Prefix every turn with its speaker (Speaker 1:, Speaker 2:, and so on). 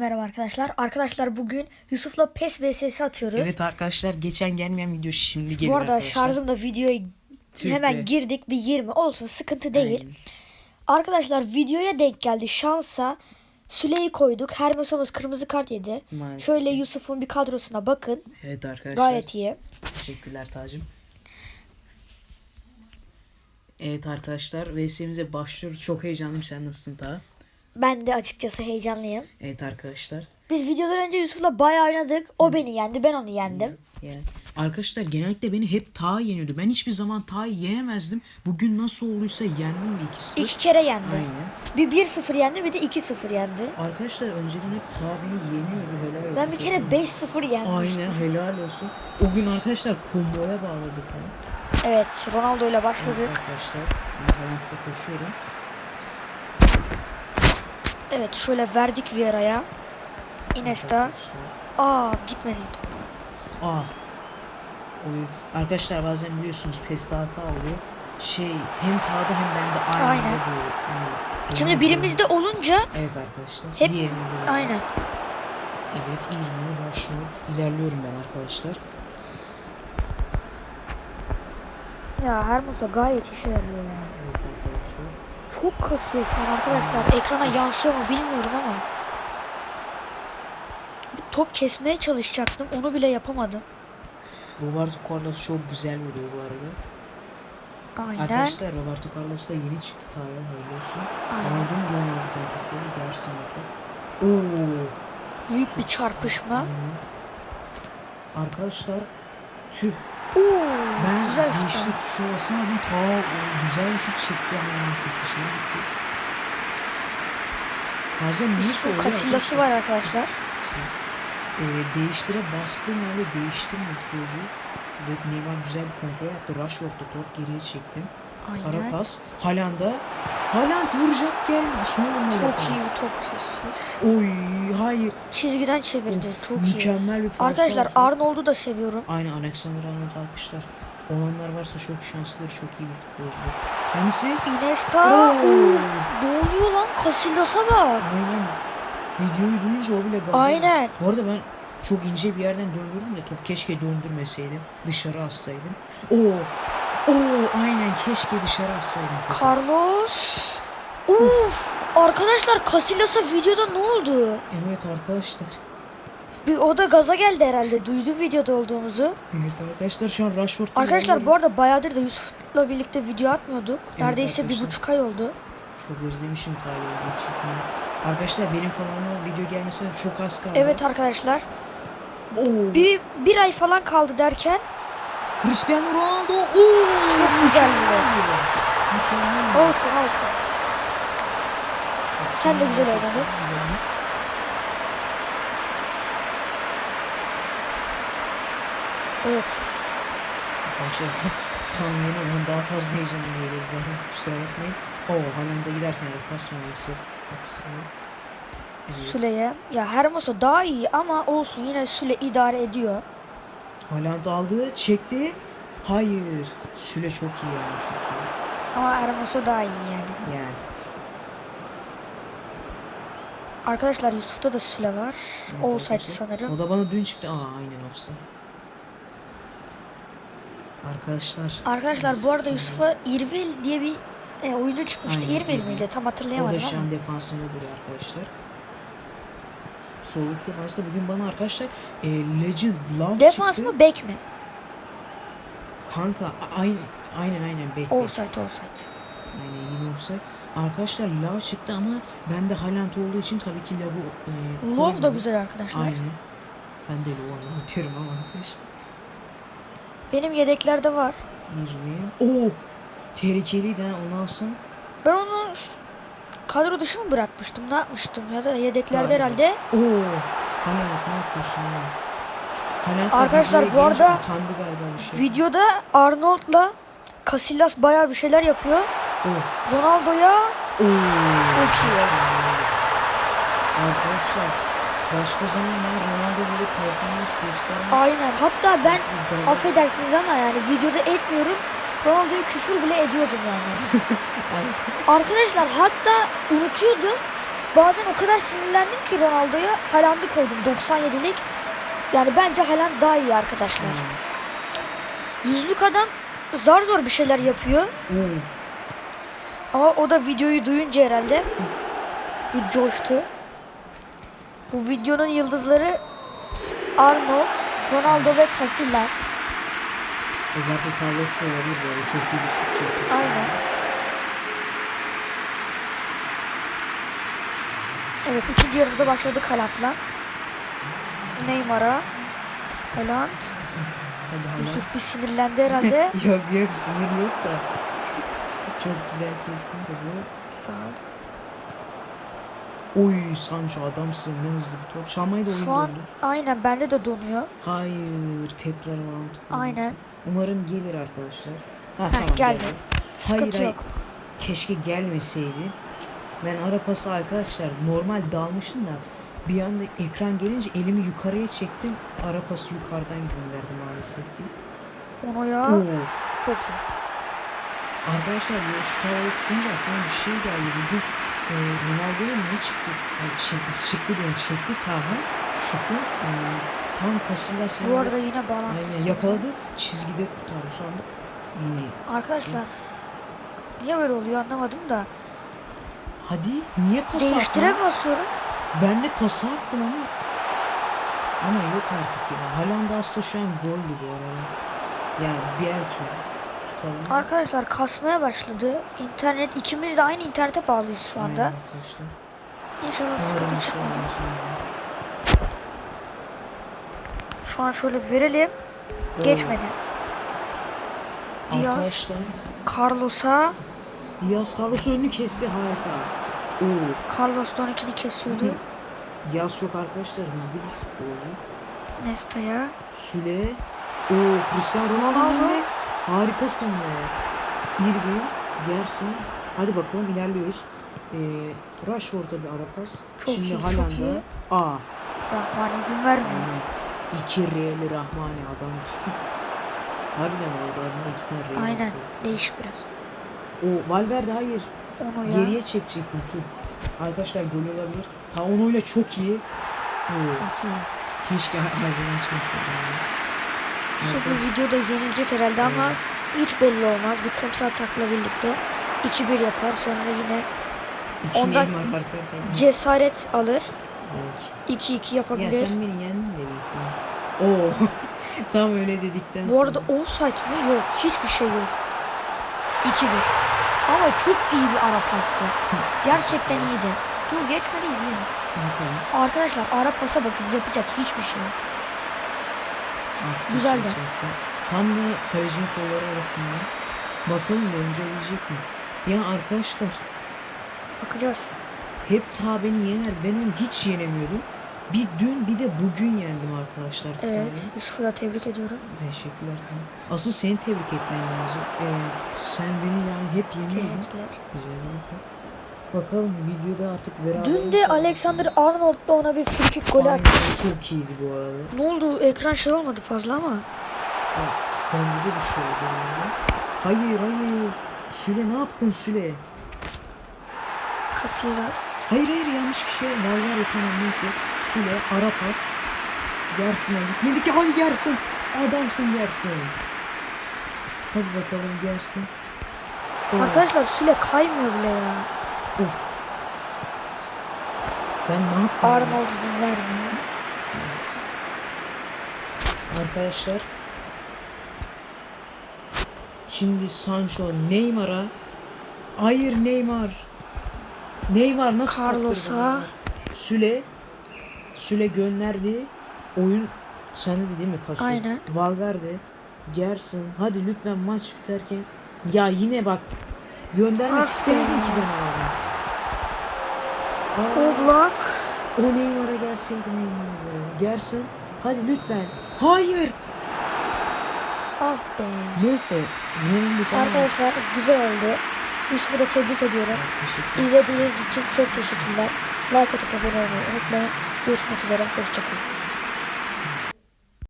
Speaker 1: Merhaba arkadaşlar. Arkadaşlar bugün Yusuf'la PES vs atıyoruz.
Speaker 2: Evet arkadaşlar geçen gelmeyen video şimdi geliyor
Speaker 1: Bu arada
Speaker 2: arkadaşlar.
Speaker 1: şarjım da videoya
Speaker 2: Tüh
Speaker 1: hemen
Speaker 2: be.
Speaker 1: girdik. Bir 20 olsun sıkıntı değil.
Speaker 2: Aynen.
Speaker 1: Arkadaşlar videoya denk geldi. Şansa Süle'yi koyduk. Hermosomuz kırmızı kart yedi.
Speaker 2: Maalesef.
Speaker 1: Şöyle Yusuf'un bir kadrosuna bakın.
Speaker 2: Evet arkadaşlar.
Speaker 1: Gayet iyi.
Speaker 2: Teşekkürler Tacım. Evet arkadaşlar VS'imize başlıyoruz. Çok heyecanlıyım. Sen nasılsın ta?
Speaker 1: Ben de açıkçası heyecanlıyım.
Speaker 2: Evet arkadaşlar.
Speaker 1: Biz videodan önce Yusuf'la bayağı oynadık. O beni yendi, ben onu yendim.
Speaker 2: Yani arkadaşlar genellikle beni hep Ta yeniyordu. Ben hiçbir zaman Ta'yı yenemezdim. Bugün nasıl olduysa yendim bir ikisi.
Speaker 1: İki kere yendi.
Speaker 2: Aynen.
Speaker 1: Bir 1-0 yendi, bir de 2-0 yendi.
Speaker 2: Arkadaşlar önceden hep Ta beni yeniyordu. Helal olsun.
Speaker 1: Ben bir kere 5-0 yenmiştim.
Speaker 2: Aynen helal olsun. O gün arkadaşlar komboya bağladık onu.
Speaker 1: Evet, Ronaldo ile başladık.
Speaker 2: Arkadaşlar ben koşuyorum.
Speaker 1: Evet, şöyle verdik Vieira'ya. Iniesta. Aa, gitmedi.
Speaker 2: Aa. Oyun. Arkadaşlar bazen biliyorsunuz PES'te hata oluyor. Şey hem Ta'da hem bende aynı
Speaker 1: Aynen.
Speaker 2: anda bu. hani,
Speaker 1: Şimdi birimizde olunca
Speaker 2: Evet arkadaşlar.
Speaker 1: Hep-
Speaker 2: Diğerinde
Speaker 1: aynen.
Speaker 2: Evet İlmi başlıyor. İlerliyorum ben arkadaşlar.
Speaker 1: Ya Hermosa gayet işe yarıyor yani.
Speaker 2: Evet arkadaşlar.
Speaker 1: Çok kasıyor şu an arkadaşlar. Ekrana yansıyor mu bilmiyorum ama. Bir top kesmeye çalışacaktım. Onu bile yapamadım.
Speaker 2: Roberto Carlos çok güzel vuruyor bu arada.
Speaker 1: Aynen.
Speaker 2: Arkadaşlar Roberto Carlos da yeni çıktı Ta'ya hayırlı olsun.
Speaker 1: Aynen.
Speaker 2: Aldım Ronaldo'dan topu. Gelsin topu. Oo.
Speaker 1: Büyük bir çarpışma.
Speaker 2: Aynen. Arkadaşlar tüh
Speaker 1: Oo,
Speaker 2: ben
Speaker 1: güzel şut.
Speaker 2: işte tuşa basamadım ta o güzel şut çekti ama nasıl dışarı gitti. Bazen niye oluyor
Speaker 1: kasillası
Speaker 2: arkadaşlar?
Speaker 1: var arkadaşlar.
Speaker 2: Ee, değiştire bastığım halde değiştirmiyor futbolcu. Ve Neymar güzel bir kontrol yaptı. Rashford'da top geriye çektim. Ara
Speaker 1: Aynen.
Speaker 2: pas. Haaland'a. Haaland vuracakken son anda
Speaker 1: Çok iyi bir top kesiyor.
Speaker 2: Oy hayır.
Speaker 1: Çizgiden çevirdi.
Speaker 2: Of,
Speaker 1: Çok iyi.
Speaker 2: mükemmel bir
Speaker 1: Arkadaşlar. Arnold'u da seviyorum.
Speaker 2: Aynen Alexander Arnold alkışlar. Olanlar varsa çok şanslıdır. Çok iyi bir futbolcu. Kendisi
Speaker 1: Iniesta.
Speaker 2: Oo.
Speaker 1: Ne oluyor lan? Casillas'a bak.
Speaker 2: aynen videoyu duyunca o bile gaza
Speaker 1: Aynen.
Speaker 2: Bu arada ben çok ince bir yerden döndürdüm de top keşke döndürmeseydim. Dışarı atsaydım. Oo. Oo aynen keşke dışarı atsaydım. topu.
Speaker 1: Carlos. Uf. Arkadaşlar Casillas'a videoda ne oldu?
Speaker 2: Evet arkadaşlar.
Speaker 1: Bir o da gaza geldi herhalde. Duydu videoda olduğumuzu.
Speaker 2: Evet arkadaşlar şu an Rashford'da
Speaker 1: Arkadaşlar bu arada bayağıdır da Yusuf'la birlikte video atmıyorduk. Neredeyse bir
Speaker 2: arkadaşlar.
Speaker 1: buçuk ay oldu.
Speaker 2: Çok özlemişim Tyler'ı çekmeyi. Arkadaşlar benim kanalıma video gelmesine çok az kaldı.
Speaker 1: Evet arkadaşlar.
Speaker 2: Oo.
Speaker 1: Bir, bir ay falan kaldı derken
Speaker 2: Cristiano Ronaldo. Oo.
Speaker 1: çok güzel bir. Olsun olsun. Sen de güzel oynadın. Evet.
Speaker 2: Arkadaşlar yine ben daha fazla heyecanlı oluyorum. Bana kusura bakmayın. Oo Haaland'a giderken de pas. Aksine. Evet.
Speaker 1: Süle'ye. Ya Hermoso daha iyi ama olsun yine Süle idare ediyor.
Speaker 2: Haaland aldı, çekti. Hayır. Süle çok iyi yani çok iyi.
Speaker 1: Ama Hermoso daha iyi yani.
Speaker 2: Yani.
Speaker 1: Arkadaşlar Yusuf'ta da Süle var.
Speaker 2: Evet
Speaker 1: Olsaydı sanırım.
Speaker 2: O da bana dün çıktı. Aa aynen olsa. Arkadaşlar.
Speaker 1: Arkadaşlar bu arada Yusuf'a Irvel diye bir e, oyuncu çıkmıştı.
Speaker 2: Aynen,
Speaker 1: Irvel miydi? Tam
Speaker 2: O
Speaker 1: hatırlayamadım
Speaker 2: da şu an defansında duruyor arkadaşlar. Soldaki defansta bugün bana arkadaşlar e, Legend Love
Speaker 1: Defans
Speaker 2: çıktı.
Speaker 1: mı bek mi?
Speaker 2: Kanka aynen aynen aynen bekle.
Speaker 1: Offside offside.
Speaker 2: Aynen yine olsa. Arkadaşlar Love çıktı ama ben de Haaland olduğu için tabii ki Love'u e,
Speaker 1: Love da güzel arkadaşlar.
Speaker 2: Aynen. Ben de Love'u anlatıyorum ama arkadaşlar.
Speaker 1: Benim yedeklerde var.
Speaker 2: 20. Oo! Tehlikeliydi ha onu alsın.
Speaker 1: Ben onu kadro dışı mı bırakmıştım? Ne yapmıştım? Ya da yedeklerde
Speaker 2: Galiba.
Speaker 1: herhalde.
Speaker 2: Oo! Haaland ne yapıyorsun ya? Da
Speaker 1: Arkadaşlar, bu arada
Speaker 2: şey.
Speaker 1: Videoda Arnold'la Casillas bayağı bir şeyler yapıyor.
Speaker 2: Oo!
Speaker 1: Ronaldo'ya! Çok iyi.
Speaker 2: Arkadaşlar başka zaman ya Ronaldo böyle performans göstermiş.
Speaker 1: aynen. Hatta ben affedersiniz ama yani videoda etmiyorum. Ronaldo'ya küfür bile ediyordum yani. Arkadaşlar hatta unutuyordum. bazen o kadar sinirlendim ki Ronaldo'ya Haaland'ı koydum 97'lik. Yani bence Haaland daha iyi arkadaşlar. Yüzlük adam zar zor bir şeyler yapıyor.
Speaker 2: Oo.
Speaker 1: Ama o da videoyu duyunca herhalde bir coştu. Bu videonun yıldızları Arnold, Ronaldo ve Casillas.
Speaker 2: Roberto Carlos olabilir böyle çok iyi bir şut çekmiş.
Speaker 1: Aynen. Evet ikinci yarımıza başladık Haaland'la. Neymar'a. Haaland. Yusuf bir sinirlendi herhalde.
Speaker 2: yok yok sinir yok da. çok güzel kestin topu.
Speaker 1: Sağ ol.
Speaker 2: Oy Sancho adamsın ne hızlı bir top. Çalmayı da
Speaker 1: Şu an
Speaker 2: döndü.
Speaker 1: aynen bende de donuyor.
Speaker 2: Hayır tekrar mantıklı.
Speaker 1: Aynen.
Speaker 2: Umarım gelir arkadaşlar. Ha,
Speaker 1: Heh, geldi. Sıkıntı
Speaker 2: Hayır, hayır.
Speaker 1: yok.
Speaker 2: Keşke gelmeseydi. Ben ara pası arkadaşlar normal dalmışım da bir anda ekran gelince elimi yukarıya çektim. Ara pası yukarıdan gönderdim maalesef ki.
Speaker 1: Onu ya.
Speaker 2: Oo.
Speaker 1: Çok iyi.
Speaker 2: Arkadaşlar bu şu tutunca aklıma bir şey geldi. Bugün e, Ronaldo'nun ne çıktı? Şey, çıktı diyorum. Çekti Taha. Şutu. E, tam Casillas
Speaker 1: Bu arada yine bağlantısı.
Speaker 2: Aynen yakaladı. Çizgide kurtardı. Şu anda yine.
Speaker 1: Arkadaşlar niye böyle oluyor anlamadım da.
Speaker 2: Hadi niye pas
Speaker 1: Değiştire
Speaker 2: attın?
Speaker 1: basıyorum.
Speaker 2: Ben de pası attım ama ama yok artık ya. Haaland aslında şu an goldü bu arada. Yani belki tutabilir.
Speaker 1: Arkadaşlar kasmaya başladı. İnternet ikimiz de aynı internete bağlıyız şu anda.
Speaker 2: Aynen.
Speaker 1: İnşallah sıkıntı
Speaker 2: şu
Speaker 1: çıkmadı. Şu an şöyle verelim.
Speaker 2: Oo.
Speaker 1: Geçmedi. Diaz,
Speaker 2: Arkadaşlar
Speaker 1: Carlos'a.
Speaker 2: Diaz Carlos önünü kesti harika. Oo.
Speaker 1: Carlos da 12'ni kesiyordu.
Speaker 2: Diaz çok arkadaşlar hızlı bir futbolcu.
Speaker 1: Nesta'ya.
Speaker 2: Süle. Oo Cristiano Ronaldo. Harikasın ya. Irving, Gerson. Hadi bakalım ilerliyoruz. Ee, Rashford'a bir ara pas.
Speaker 1: Çok
Speaker 2: Şimdi
Speaker 1: iyi, çok
Speaker 2: Haaland'a.
Speaker 1: iyi.
Speaker 2: Aa.
Speaker 1: Rahman izin vermiyor.
Speaker 2: Yani iki R'li Rahmani adam. Harbiden oldu adına iki tane R'li.
Speaker 1: Aynen. Değişik biraz.
Speaker 2: O Valverde hayır.
Speaker 1: Onu ya.
Speaker 2: Geriye çekecektim tüh. Arkadaşlar gol olabilir. Taono'yla çok iyi. Oo, keşke ağzını açmasaydım. Ya.
Speaker 1: Yusuf bu videoda yenilecek herhalde ama hiç belli olmaz. Bir kontra atakla birlikte 2-1 yapar. Sonra yine Ondan- cesaret alır.
Speaker 2: Belki.
Speaker 1: 2-2
Speaker 2: Ya
Speaker 1: yapabilir.
Speaker 2: sen beni yendin de büyük. Oo. Tam öyle dedikten
Speaker 1: Bu
Speaker 2: sonra.
Speaker 1: arada offside mi? Yok. Hiçbir şey yok. 2-1. Ama çok iyi bir ara pastı. Gerçekten iyiydi. Dur geçmedi izleyelim.
Speaker 2: Bakalım.
Speaker 1: Arkadaşlar ara pasa bakın yapacak hiçbir şey yok.
Speaker 2: Artık
Speaker 1: Güzel
Speaker 2: bir
Speaker 1: de.
Speaker 2: Tam da kalecinin kolları arasında. Bakalım döndürebilecek mi? Ya arkadaşlar
Speaker 1: Bakacağız.
Speaker 2: hep ta beni yener. Ben onu hiç yenemiyordum. Bir dün bir de bugün yendim arkadaşlar.
Speaker 1: Evet. Da tebrik ediyorum.
Speaker 2: Teşekkürler. Asıl seni tebrik etmem lazım. Ee, sen beni yani hep yeniyordun.
Speaker 1: Tebrikler.
Speaker 2: Güzel. Bakalım videoda artık beraber...
Speaker 1: Dün de Alexander Arnold da ona bir frikik golü attı.
Speaker 2: Çok iyiydi bu arada.
Speaker 1: Ne oldu? Ekran şey olmadı fazla ama.
Speaker 2: Bende de bir şey oldu yani. Hayır hayır. Süle ne yaptın Süle?
Speaker 1: Casillas.
Speaker 2: Hayır hayır yanlış kişi. Valver neyse. Süle ara pas. Gersin'e gitmedi ki hadi Gersin. Adamsın Gersin. Hadi bakalım Gersin. Oo,
Speaker 1: Arkadaşlar Süle kaymıyor bile ya.
Speaker 2: Of. Ben ne yaptım?
Speaker 1: Arnold izin vermiyor.
Speaker 2: Arkadaşlar. Şimdi Sancho Neymar'a. Hayır Neymar. Neymar nasıl
Speaker 1: Carlos'a.
Speaker 2: Süle. Süle gönderdi. Oyun sende de değil mi Kasu?
Speaker 1: Aynen.
Speaker 2: Valverde. Gersin. Hadi lütfen maç biterken. Ya yine bak. Göndermek istemedim ki ben
Speaker 1: Oblak.
Speaker 2: o Neymar'a gelseydi Neymar'a. Gersin. Hadi lütfen. Hayır.
Speaker 1: Ah be.
Speaker 2: Neyse. Yenildik.
Speaker 1: Arkadaşlar güzel oldu. Yusuf'u da tebrik ediyorum. İzlediğiniz için çok teşekkürler. Like atıp abone olmayı unutmayın. Görüşmek üzere. Hoşçakalın.